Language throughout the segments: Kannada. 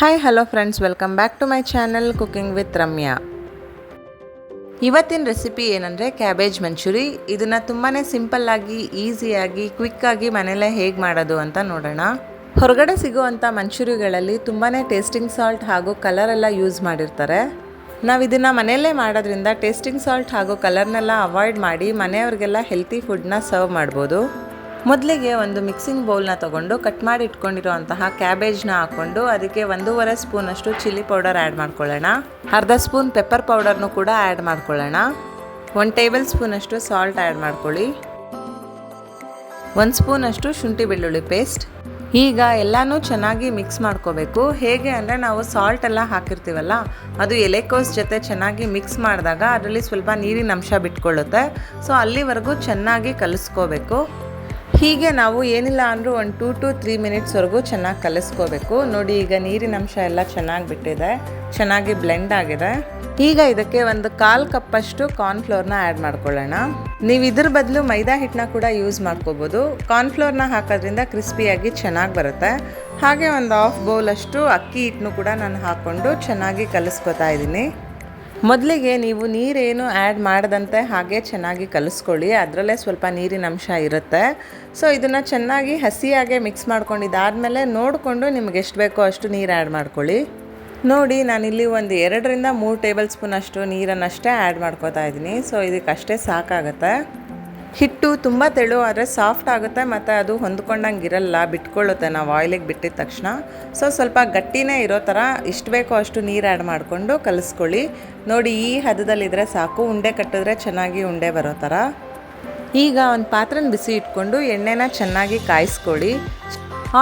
Hi hello friends welcome back to my channel cooking with Ramya ಇವತ್ತಿನ ರೆಸಿಪಿ ಏನಂದರೆ ಕ್ಯಾಬೇಜ್ ಮಂಚೂರಿ ಇದನ್ನು ತುಂಬಾ ಸಿಂಪಲ್ಲಾಗಿ ಈಸಿಯಾಗಿ ಕ್ವಿಕ್ಕಾಗಿ ಮನೆಯಲ್ಲೇ ಹೇಗೆ ಮಾಡೋದು ಅಂತ ನೋಡೋಣ. ಹೊರಗಡೆ ಸಿಗುವಂಥ ಮಂಚೂರಿಗಳಲ್ಲಿ ತುಂಬಾ ಟೇಸ್ಟಿಂಗ್ ಸಾಲ್ಟ್ ಹಾಗೂ ಕಲರ್ ಎಲ್ಲ ಯೂಸ್ ಮಾಡಿರ್ತಾರೆ. ನಾವು ಇದನ್ನು ಮನೆಯಲ್ಲೇ ಮಾಡೋದ್ರಿಂದ ಟೇಸ್ಟಿಂಗ್ ಸಾಲ್ಟ್ ಹಾಗೂ ಕಲರ್ನೆಲ್ಲ ಅವಾಯ್ಡ್ ಮಾಡಿ ಮನೆಯವ್ರಿಗೆಲ್ಲ ಹೆಲ್ತಿ ಫುಡ್ನ ಸರ್ವ್ ಮಾಡ್ಬೋದು. ಮೊದಲಿಗೆ ಒಂದು ಮಿಕ್ಸಿಂಗ್ ಬೌಲ್ನ ತಗೊಂಡು ಕಟ್ ಮಾಡಿ ಇಟ್ಕೊಂಡಿರುವಂತಹ ಕ್ಯಾಬೇಜ್ನ ಹಾಕ್ಕೊಂಡು ಅದಕ್ಕೆ ಒಂದೂವರೆ ಸ್ಪೂನಷ್ಟು ಚಿಲ್ಲಿ ಪೌಡರ್ ಆ್ಯಡ್ ಮಾಡ್ಕೊಳ್ಳೋಣ. ಅರ್ಧ ಸ್ಪೂನ್ ಪೆಪ್ಪರ್ ಪೌಡರ್ನು ಕೂಡ ಆ್ಯಡ್ ಮಾಡ್ಕೊಳ್ಳೋಣ. ಒಂದು ಟೇಬಲ್ ಸ್ಪೂನಷ್ಟು ಸಾಲ್ಟ್ ಆ್ಯಡ್ ಮಾಡ್ಕೊಳ್ಳಿ. ಒಂದು ಸ್ಪೂನಷ್ಟು ಶುಂಠಿ ಬೆಳ್ಳುಳ್ಳಿ ಪೇಸ್ಟ್ ಈಗ ಎಲ್ಲನೂ ಚೆನ್ನಾಗಿ ಮಿಕ್ಸ್ ಮಾಡ್ಕೋಬೇಕು. ಹೇಗೆ ಅಂದರೆ ನಾವು ಸಾಲ್ಟ್ ಎಲ್ಲ ಹಾಕಿರ್ತೀವಲ್ಲ, ಅದು ಎಲೆಕೋಸ್ ಜೊತೆ ಚೆನ್ನಾಗಿ ಮಿಕ್ಸ್ ಮಾಡಿದಾಗ ಅದರಲ್ಲಿ ಸ್ವಲ್ಪ ನೀರಿನ ಅಂಶ ಬಿಟ್ಕೊಳ್ಳುತ್ತೆ. ಸೊ ಅಲ್ಲಿವರೆಗೂ ಚೆನ್ನಾಗಿ ಕಲಿಸ್ಕೋಬೇಕು. ಹೀಗೆ ನಾವು ಏನಿಲ್ಲ ಅಂದರೂ ಒಂದು ಟೂ ಟು ತ್ರೀ ಮಿನಿಟ್ಸ್ವರೆಗೂ ಚೆನ್ನಾಗಿ ಕಲಿಸ್ಕೋಬೇಕು. ನೋಡಿ, ಈಗ ನೀರಿನ ಅಂಶ ಎಲ್ಲ ಚೆನ್ನಾಗಿ ಬಿಟ್ಟಿದೆ ಚೆನ್ನಾಗಿ ಬ್ಲೆಂಡ್ ಆಗಿದೆ. ಈಗ ಇದಕ್ಕೆ ಒಂದು ಕಾಲು ಕಪ್ಪಷ್ಟು ಕಾರ್ನ್ಫ್ಲೋರ್ನ ಆ್ಯಡ್ ಮಾಡ್ಕೊಳ್ಳೋಣ. ನೀವು ಇದ್ರ ಬದಲು ಮೈದಾ ಹಿಟ್ಟನ್ನ ಕೂಡ ಯೂಸ್ ಮಾಡ್ಕೋಬೋದು. ಕಾರ್ನ್ಫ್ಲೋರ್ನ ಹಾಕೋದ್ರಿಂದ ಕ್ರಿಸ್ಪಿಯಾಗಿ ಚೆನ್ನಾಗಿ ಬರುತ್ತೆ. ಹಾಗೆ ಒಂದು ಹಾಫ್ ಬೌಲಷ್ಟು ಅಕ್ಕಿ ಹಿಟ್ಟನ್ನು ಕೂಡ ನಾನು ಹಾಕ್ಕೊಂಡು ಚೆನ್ನಾಗಿ ಕಲಿಸ್ಕೊತಾ ಇದ್ದೀನಿ. ಮೊದಲಿಗೆ ನೀವು ನೀರೇನು ಆ್ಯಡ್ ಮಾಡದಂತೆ ಹಾಗೆ ಚೆನ್ನಾಗಿ ಕಲಿಸ್ಕೊಳ್ಳಿ. ಅದರಲ್ಲೇ ಸ್ವಲ್ಪ ನೀರಿನ ಅಂಶ ಇರುತ್ತೆ. ಸೊ ಇದನ್ನು ಚೆನ್ನಾಗಿ ಹಸಿಯಾಗೆ ಮಿಕ್ಸ್ ಮಾಡ್ಕೊಂಡಿದ್ದಾದಮೇಲೆ ನೋಡಿಕೊಂಡು ನಿಮ್ಗೆ ಎಷ್ಟು ಬೇಕೋ ಅಷ್ಟು ನೀರು ಆ್ಯಡ್ ಮಾಡ್ಕೊಳ್ಳಿ. ನೋಡಿ ನಾನಿಲ್ಲಿ ಒಂದು ಎರಡರಿಂದ ಮೂರು ಟೇಬಲ್ ಸ್ಪೂನ್ ಅಷ್ಟು ನೀರನ್ನಷ್ಟೇ ಆ್ಯಡ್ ಮಾಡ್ಕೋತಾ ಇದ್ದೀನಿ. ಸೊ ಇದಕ್ಕಷ್ಟೇ ಸಾಕಾಗುತ್ತೆ. ಹಿಟ್ಟು ತುಂಬ ತೆಳು, ಆದರೆ ಸಾಫ್ಟ್ ಆಗುತ್ತೆ, ಮತ್ತು ಅದು ಹೊಂದ್ಕೊಂಡಂಗೆ ಇರಲ್ಲ, ಬಿಟ್ಕೊಳ್ಳುತ್ತೆ. ನಾವು ಆಯಿಲಿಗೆ ಬಿಟ್ಟಿದ ತಕ್ಷಣ. ಸೊ ಸ್ವಲ್ಪ ಗಟ್ಟಿನೇ ಇರೋ ಥರ ಇಷ್ಟು ಬೇಕೋ ಅಷ್ಟು ನೀರು ಆ್ಯಡ್ ಮಾಡಿಕೊಂಡು ಕಲಿಸ್ಕೊಳ್ಳಿ. ನೋಡಿ, ಈ ಹದದಲ್ಲಿದ್ದರೆ ಸಾಕು. ಉಂಡೆ ಕಟ್ಟಿದ್ರೆ ಚೆನ್ನಾಗಿ ಉಂಡೆ ಬರೋ ಥರ ಈಗ ಒಂದು ಪಾತ್ರನ ಬಿಸಿ ಇಟ್ಕೊಂಡು ಎಣ್ಣೆನ ಚೆನ್ನಾಗಿ ಕಾಯಿಸ್ಕೊಳ್ಳಿ.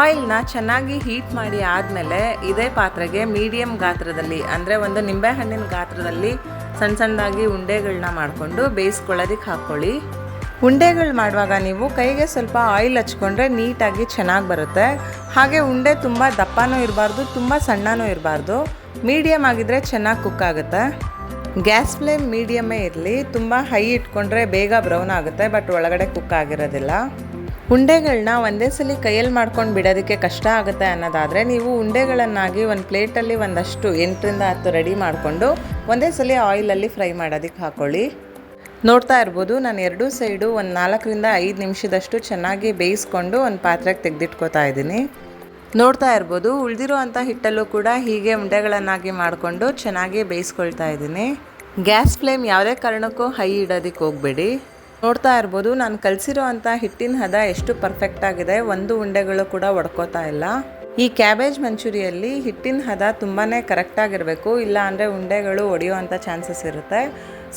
ಆಯಿಲ್ನ ಚೆನ್ನಾಗಿ ಹೀಟ್ ಮಾಡಿ ಆದಮೇಲೆ ಇದೇ ಪಾತ್ರೆಗೆ ಮೀಡಿಯಮ್ ಗಾತ್ರದಲ್ಲಿ, ಅಂದರೆ ಒಂದು ನಿಂಬೆಹಣ್ಣಿನ ಗಾತ್ರದಲ್ಲಿ ಸಣ್ಣ ಸಣ್ಣದಾಗಿ ಉಂಡೆಗಳನ್ನ ಮಾಡಿಕೊಂಡು ಬೇಯಿಸ್ಕೊಳ್ಳೋದಕ್ಕೆ ಹಾಕ್ಕೊಳ್ಳಿ ಉಂಡೆಗಳು ಮಾಡುವಾಗ ನೀವು ಕೈಗೆ ಸ್ವಲ್ಪ ಆಯಿಲ್ ಹಚ್ಕೊಂಡ್ರೆ ನೀಟಾಗಿ ಚೆನ್ನಾಗಿ ಬರುತ್ತೆ. ಹಾಗೆ ಉಂಡೆ ತುಂಬ ದಪ್ಪನೂ ಇರಬಾರ್ದು, ತುಂಬ ಸಣ್ಣನೂ ಇರಬಾರ್ದು. ಮೀಡಿಯಮ್ ಆಗಿದ್ರೆ ಚೆನ್ನಾಗಿ ಕುಕ್ ಆಗುತ್ತೆ. ಗ್ಯಾಸ್ ಫ್ಲೇಮ್ ಮೀಡಿಯಮ್ಮೇ ಇರಲಿ. ತುಂಬ ಹೈ ಇಟ್ಕೊಂಡ್ರೆ ಬೇಗ ಬ್ರೌನ್ ಆಗುತ್ತೆ, ಬಟ್ ಒಳಗಡೆ ಕುಕ್ ಆಗಿರೋದಿಲ್ಲ. ಉಂಡೆಗಳನ್ನ ಒಂದೇ ಸಲ ಕೈಯಲ್ಲಿ ಮಾಡ್ಕೊಂಡು ಬಿಡೋದಕ್ಕೆ ಕಷ್ಟ ಆಗುತ್ತೆ ಅನ್ನೋದಾದರೆ ನೀವು ಉಂಡೆಗಳನ್ನಾಗಿ ಒಂದು ಪ್ಲೇಟಲ್ಲಿ ಒಂದಷ್ಟು ಎಂಟರಿಂದ ಹತ್ತು ರೆಡಿ ಮಾಡಿಕೊಂಡು ಒಂದೇ ಸಲ ಆಯಿಲಲ್ಲಿ ಫ್ರೈ ಮಾಡೋದಕ್ಕೆ ಹಾಕ್ಕೊಳ್ಳಿ ನೋಡ್ತಾ ಇರ್ಬೋದು, ನಾನು ಎರಡೂ ಸೈಡು ಒಂದು ನಾಲ್ಕರಿಂದ ಐದು ನಿಮಿಷದಷ್ಟು ಚೆನ್ನಾಗಿ ಬೇಯಿಸ್ಕೊಂಡು ಒಂದು ಪಾತ್ರೆಗೆ ತೆಗೆದಿಟ್ಕೋತಾ ಇದ್ದೀನಿ. ನೋಡ್ತಾ ಇರ್ಬೋದು ಉಳಿದಿರೋ ಅಂಥ ಹಿಟ್ಟಲ್ಲೂ ಕೂಡ ಹೀಗೆ ಉಂಡೆಗಳನ್ನಾಗಿ ಮಾಡಿಕೊಂಡು ಚೆನ್ನಾಗಿ ಬೇಯಿಸ್ಕೊಳ್ತಾ ಇದ್ದೀನಿ. ಗ್ಯಾಸ್ ಫ್ಲೇಮ್ ಯಾವುದೇ ಕಾರಣಕ್ಕೂ ಹೈ ಇಡೋದಕ್ಕೆ ಹೋಗಬೇಡಿ. ನೋಡ್ತಾ ಇರ್ಬೋದು, ನಾನು ಕಲಸಿರೋ ಅಂಥ ಹಿಟ್ಟಿನ ಹದ ಎಷ್ಟು ಪರ್ಫೆಕ್ಟ್ ಆಗಿದೆ, ಒಂದು ಉಂಡೆಗಳು ಕೂಡ ಒಡ್ಕೋತಾ ಇಲ್ಲ. ಈ ಕ್ಯಾಬೇಜ್ ಮಂಚೂರಿಯಲ್ಲಿ ಹಿಟ್ಟಿನ ಹದ ತುಂಬಾ ಕರೆಕ್ಟಾಗಿರಬೇಕು ಇಲ್ಲ ಅಂದರೆ ಉಂಡೆಗಳು ಒಡೆಯುವಂಥ ಚಾನ್ಸಸ್ ಇರುತ್ತೆ.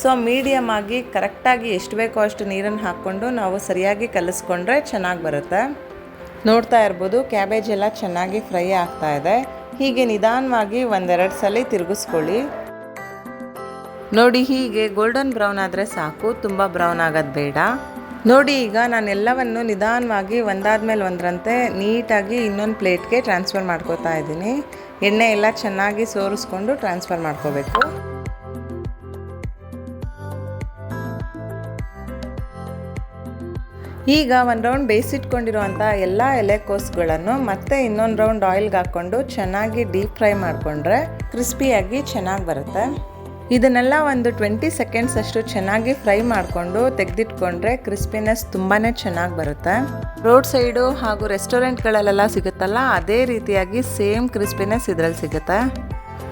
ಸೊ ಮೀಡಿಯಮ್ ಆಗಿ ಕರೆಕ್ಟಾಗಿ ಎಷ್ಟು ಬೇಕೋ ಅಷ್ಟು ನೀರನ್ನು ಹಾಕ್ಕೊಂಡು ನಾವು ಸರಿಯಾಗಿ ಕಲಿಸ್ಕೊಂಡ್ರೆ ಚೆನ್ನಾಗಿ ಬರುತ್ತೆ. ನೋಡ್ತಾ ಇರ್ಬೋದು ಕ್ಯಾಬೇಜ್ ಎಲ್ಲ ಚೆನ್ನಾಗಿ ಫ್ರೈ ಆಗ್ತಾ ಇದೆ. ಹೀಗೆ ನಿಧಾನವಾಗಿ ಒಂದೆರಡು ಸಲ ತಿರುಗಿಸ್ಕೊಳ್ಳಿ. ನೋಡಿ ಹೀಗೆ ಗೋಲ್ಡನ್ ಬ್ರೌನ್ ಆದರೆ ಸಾಕು, ತುಂಬ ಬ್ರೌನ್ ಆಗೋದು ಬೇಡ. ನೋಡಿ ಈಗ ನಾನು ಎಲ್ಲವನ್ನು ನಿಧಾನವಾಗಿ ಒಂದಾದ್ಮೇಲೆ ಒಂದರಂತೆ ನೀಟಾಗಿ ಇನ್ನೊಂದು ಪ್ಲೇಟ್ಗೆ ಟ್ರಾನ್ಸ್ಫರ್ ಮಾಡ್ಕೋತಾ ಇದ್ದೀನಿ. ಎಣ್ಣೆ ಎಲ್ಲ ಚೆನ್ನಾಗಿ ಸೋರಿಸ್ಕೊಂಡು ಟ್ರಾನ್ಸ್ಫರ್ ಮಾಡ್ಕೋಬೇಕು. ಈಗ ಒಂದು ರೌಂಡ್ ಬೇಯಿಸಿಟ್ಕೊಂಡಿರುವಂಥ ಎಲ್ಲ ಎಲೆಕೋಸುಗಳನ್ನು ಮತ್ತೆ ಇನ್ನೊಂದು ರೌಂಡ್ ಆಯಿಲ್ಗೆ ಹಾಕ್ಕೊಂಡು ಚೆನ್ನಾಗಿ ಡೀಪ್ ಫ್ರೈ ಮಾಡಿಕೊಂಡ್ರೆ ಕ್ರಿಸ್ಪಿಯಾಗಿ ಚೆನ್ನಾಗಿ ಬರುತ್ತೆ. ಇದನ್ನೆಲ್ಲ ಒಂದು ಟ್ವೆಂಟಿ ಸೆಕೆಂಡ್ಸ್ ಅಷ್ಟು ಚೆನ್ನಾಗಿ ಫ್ರೈ ಮಾಡಿಕೊಂಡು ತೆಗೆದಿಟ್ಕೊಂಡ್ರೆ ಕ್ರಿಸ್ಪಿನೆಸ್ ತುಂಬಾ ಚೆನ್ನಾಗಿ ಬರುತ್ತೆ. ರೋಡ್ ಸೈಡು ಹಾಗೂ ರೆಸ್ಟೋರೆಂಟ್ಗಳಲ್ಲೆಲ್ಲ ಸಿಗುತ್ತಲ್ಲ, ಅದೇ ರೀತಿಯಾಗಿ ಸೇಮ್ ಕ್ರಿಸ್ಪಿನೆಸ್ ಇದರಲ್ಲಿ ಸಿಗುತ್ತೆ.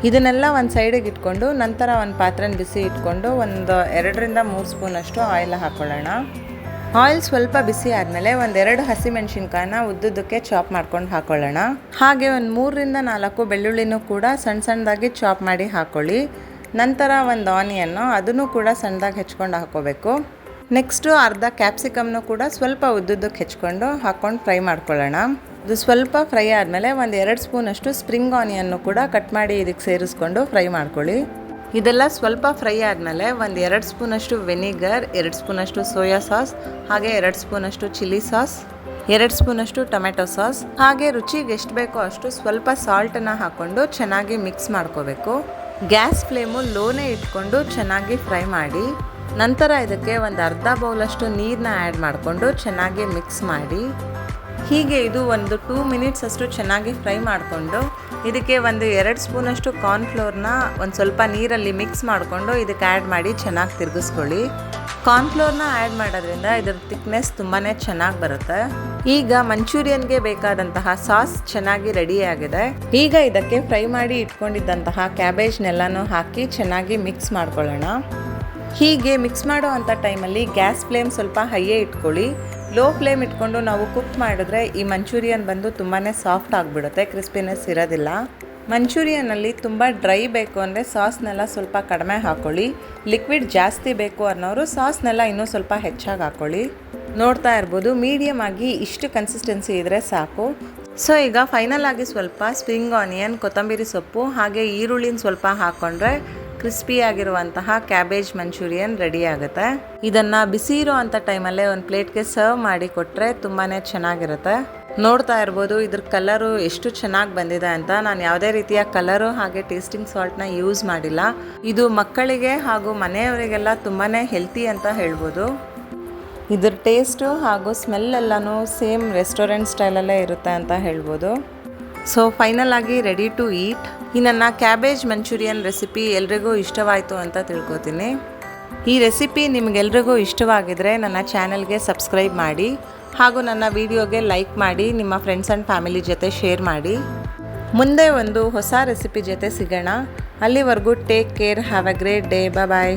ಇದನ್ನೆಲ್ಲ ಒಂದು ಸೈಡಿಗೆ ಇಟ್ಕೊಂಡು ನಂತರ ಒಂದು ಪಾತ್ರೆನ ಬಿಸಿ ಇಟ್ಕೊಂಡು ಒಂದು ಎರಡರಿಂದ ಮೂರು ಸ್ಪೂನಷ್ಟು ಆಯಿಲ್ ಹಾಕ್ಕೊಳ್ಳೋಣ ಆಯಿಲ್ ಸ್ವಲ್ಪ ಬಿಸಿ ಆದಮೇಲೆ ಒಂದೆರಡು ಹಸಿಮೆಣ್ಸಿನ್ಕಾಯನ್ನ ಉದ್ದುದ್ದಕ್ಕೆ ಚಾಪ್ ಮಾಡ್ಕೊಂಡು ಹಾಕೊಳ್ಳೋಣ. ಹಾಗೆ ಒಂದು ಮೂರರಿಂದ ನಾಲ್ಕು ಬೆಳ್ಳುಳ್ಳಿನೂ ಕೂಡ ಸಣ್ಣ ಸಣ್ಣದಾಗಿ ಚಾಪ್ ಮಾಡಿ ಹಾಕ್ಕೊಳ್ಳಿ ನಂತರ ಒಂದು ಆನಿಯನ್ನು ಅದನ್ನು ಕೂಡ ಸಣ್ಣದಾಗಿ ಹೆಚ್ಕೊಂಡು ಹಾಕೋಬೇಕು. ನೆಕ್ಸ್ಟು ಅರ್ಧ ಕ್ಯಾಪ್ಸಿಕಮ್ನು ಕೂಡ ಸ್ವಲ್ಪ ಉದ್ದುದ್ದಕ್ಕೆ ಹೆಚ್ಕೊಂಡು ಹಾಕ್ಕೊಂಡು ಫ್ರೈ ಮಾಡ್ಕೊಳ್ಳೋಣ. ಇದು ಸ್ವಲ್ಪ ಫ್ರೈ ಆದಮೇಲೆ ಒಂದು ಎರಡು ಸ್ಪೂನಷ್ಟು ಸ್ಪ್ರಿಂಗ್ ಆನಿಯನ್ನು ಕೂಡ ಕಟ್ ಮಾಡಿ ಇದಕ್ಕೆ ಸೇರಿಸ್ಕೊಂಡು ಫ್ರೈ ಮಾಡ್ಕೊಳ್ಳಿ. ಇದೆಲ್ಲ ಸ್ವಲ್ಪ ಫ್ರೈ ಆದಮೇಲೆ ಒಂದು ಎರಡು ಸ್ಪೂನಷ್ಟು ವೆನಿಗರ್, ಎರಡು ಸ್ಪೂನಷ್ಟು ಸೋಯಾ ಸಾಸ್, ಹಾಗೆ ಎರಡು ಸ್ಪೂನಷ್ಟು ಚಿಲ್ಲಿ ಸಾಸ್, ಎರಡು ಸ್ಪೂನಷ್ಟು ಟೊಮೆಟೊ ಸಾಸ್. ಹಾಗೆ ರುಚಿಗೆ ಎಷ್ಟು ಬೇಕೋ ಅಷ್ಟು ಸ್ವಲ್ಪ ಸಾಲ್ಟನ್ನು ಹಾಕ್ಕೊಂಡು ಚೆನ್ನಾಗಿ ಮಿಕ್ಸ್ ಮಾಡ್ಕೋಬೇಕು. ಗ್ಯಾಸ್ ಫ್ಲೇಮು ಲೋನೇ ಇಟ್ಕೊಂಡು ಚೆನ್ನಾಗಿ ಫ್ರೈ ಮಾಡಿ, ನಂತರ ಇದಕ್ಕೆ ಒಂದು ಅರ್ಧ ಬೌಲಷ್ಟು ನೀರನ್ನ ಆ್ಯಡ್ ಮಾಡಿಕೊಂಡು ಚೆನ್ನಾಗಿ ಮಿಕ್ಸ್ ಮಾಡಿ. ಹೀಗೆ ಇದು ಒಂದು ಟೂ ಮಿನಿಟ್ಸ್ ಅಷ್ಟು ಚೆನ್ನಾಗಿ ಫ್ರೈ ಮಾಡಿಕೊಂಡು, ಇದಕ್ಕೆ ಒಂದು ಎರಡು ಸ್ಪೂನಷ್ಟು ಕಾರ್ನ್ಫ್ಲೋರ್ನ ಒಂದು ಸ್ವಲ್ಪ ನೀರಲ್ಲಿ ಮಿಕ್ಸ್ ಮಾಡಿಕೊಂಡು ಇದಕ್ಕೆ ಆ್ಯಡ್ ಮಾಡಿ ಚೆನ್ನಾಗಿ ತಿರುಗಿಸ್ಕೊಳ್ಳಿ. ಕಾರ್ನ್ಫ್ಲೋರ್ನ ಆ್ಯಡ್ ಮಾಡೋದ್ರಿಂದ ಇದರ ಥಿಕ್ನೆಸ್ ತುಂಬಾ ಚೆನ್ನಾಗಿ ಬರುತ್ತೆ. ಈಗ ಮಂಚೂರಿಯನ್ಗೆ ಬೇಕಾದಂತಹ ಸಾಸ್ ಚೆನ್ನಾಗಿ ರೆಡಿ ಆಗಿದೆ. ಈಗ ಇದಕ್ಕೆ ಫ್ರೈ ಮಾಡಿ ಇಟ್ಕೊಂಡಿದ್ದಂತಹ ಕ್ಯಾಬೇಜ್ನೆಲ್ಲನೂ ಹಾಕಿ ಚೆನ್ನಾಗಿ ಮಿಕ್ಸ್ ಮಾಡ್ಕೊಳ್ಳೋಣ. ಹೀಗೆ ಮಿಕ್ಸ್ ಮಾಡೋ ಅಂಥ ಟೈಮಲ್ಲಿ ಗ್ಯಾಸ್ ಫ್ಲೇಮ್ ಸ್ವಲ್ಪ ಹೈಯೇ ಇಟ್ಕೊಳ್ಳಿ. ಲೋ ಫ್ಲೇಮ್ ಇಟ್ಕೊಂಡು ನಾವು ಕುಕ್ ಮಾಡಿದ್ರೆ ಈ ಮಂಚೂರಿಯನ್ ಬಂದು ತುಂಬಾ ಸಾಫ್ಟ್ ಆಗಿಬಿಡುತ್ತೆ ಕ್ರಿಸ್ಪಿನೆಸ್ ಇರೋದಿಲ್ಲ. ಮಂಚೂರಿಯನಲ್ಲಿ ತುಂಬ ಡ್ರೈ ಬೇಕು ಅಂದರೆ ಸಾಸ್ನೆಲ್ಲ ಸ್ವಲ್ಪ ಕಡಿಮೆ ಹಾಕ್ಕೊಳ್ಳಿ ಲಿಕ್ವಿಡ್ ಜಾಸ್ತಿ ಬೇಕು ಅನ್ನೋರು ಸಾಸ್ನೆಲ್ಲ ಇನ್ನೂ ಸ್ವಲ್ಪ ಹೆಚ್ಚಾಗಿ ಹಾಕ್ಕೊಳ್ಳಿ ನೋಡ್ತಾ ಇರ್ಬೋದು ಮೀಡಿಯಮ್ ಆಗಿ ಇಷ್ಟು ಕನ್ಸಿಸ್ಟೆನ್ಸಿ ಇದ್ದರೆ ಸಾಕು. ಸೊ ಈಗ ಫೈನಲ್ ಆಗಿ ಸ್ವಲ್ಪ ಸ್ಪ್ರಿಂಗ್ ಆನಿಯನ್ ಕೊತ್ತಂಬರಿ ಸೊಪ್ಪು, ಹಾಗೆ ಈರುಳ್ಳಿನ ಸ್ವಲ್ಪ ಹಾಕ್ಕೊಂಡ್ರೆ ಕ್ರಿಸ್ಪಿ ಆಗಿರುವಂತಹ ಕ್ಯಾಬೇಜ್ ಮಂಚೂರಿಯನ್ ರೆಡಿ ಆಗುತ್ತೆ. ಇದನ್ನು ಬಿಸಿ ಇರುವಂತ ಟೈಮಲ್ಲೇ ಒಂದು ಪ್ಲೇಟ್ಗೆ ಸರ್ವ್ ಮಾಡಿ ಕೊಟ್ಟರೆ ತುಂಬಾ ಚೆನ್ನಾಗಿರುತ್ತೆ. ನೋಡ್ತಾ ಇರ್ಬೋದು, ಇದ್ರ ಕಲರು ಎಷ್ಟು ಚೆನ್ನಾಗಿ ಬಂದಿದೆ ಅಂತ. ನಾನು ಯಾವುದೇ ರೀತಿಯ ಕಲರು ಹಾಗೆ ಟೇಸ್ಟಿಂಗ್ ಸಾಲ್ಟ್ನ ಯೂಸ್ ಮಾಡಿಲ್ಲ. ಇದು ಮಕ್ಕಳಿಗೆ ಹಾಗೂ ಮನೆಯವರಿಗೆಲ್ಲ ತುಂಬಾ ಹೆಲ್ತಿ ಅಂತ ಹೇಳ್ಬೋದು. ಇದ್ರ ಟೇಸ್ಟು ಹಾಗೂ ಸ್ಮೆಲ್ ಎಲ್ಲನೂ ಸೇಮ್ ರೆಸ್ಟೋರೆಂಟ್ ಸ್ಟೈಲಲ್ಲೇ ಇರುತ್ತೆ ಅಂತ ಹೇಳ್ಬೋದು. ಸೊ ಫೈನಲ್ ಆಗಿ ರೆಡಿ ಟು ಈಟ್ ಈ ನನ್ನ ಕ್ಯಾಬೇಜ್ ಮಂಚೂರಿಯನ್ ರೆಸಿಪಿ ಎಲ್ರಿಗೂ ಇಷ್ಟವಾಯಿತು ಅಂತ ತಿಳ್ಕೊತೀನಿ. ಈ ರೆಸಿಪಿ ನಿಮಗೆಲ್ರಿಗೂ ಇಷ್ಟವಾಗಿದ್ದರೆ ನನ್ನ ಚಾನಲ್ಗೆ ಸಬ್ಸ್ಕ್ರೈಬ್ ಮಾಡಿ, ಹಾಗೂ ನನ್ನ ವಿಡಿಯೋಗೆ ಲೈಕ್ ಮಾಡಿ, ನಿಮ್ಮ ಫ್ರೆಂಡ್ಸ್ ಆ್ಯಂಡ್ ಫ್ಯಾಮಿಲಿ ಜೊತೆ ಶೇರ್ ಮಾಡಿ. ಮುಂದೆ ಒಂದು ಹೊಸ ರೆಸಿಪಿ ಜೊತೆ ಸಿಗೋಣ. ಅಲ್ಲಿವರೆಗೂ take care have a great day bye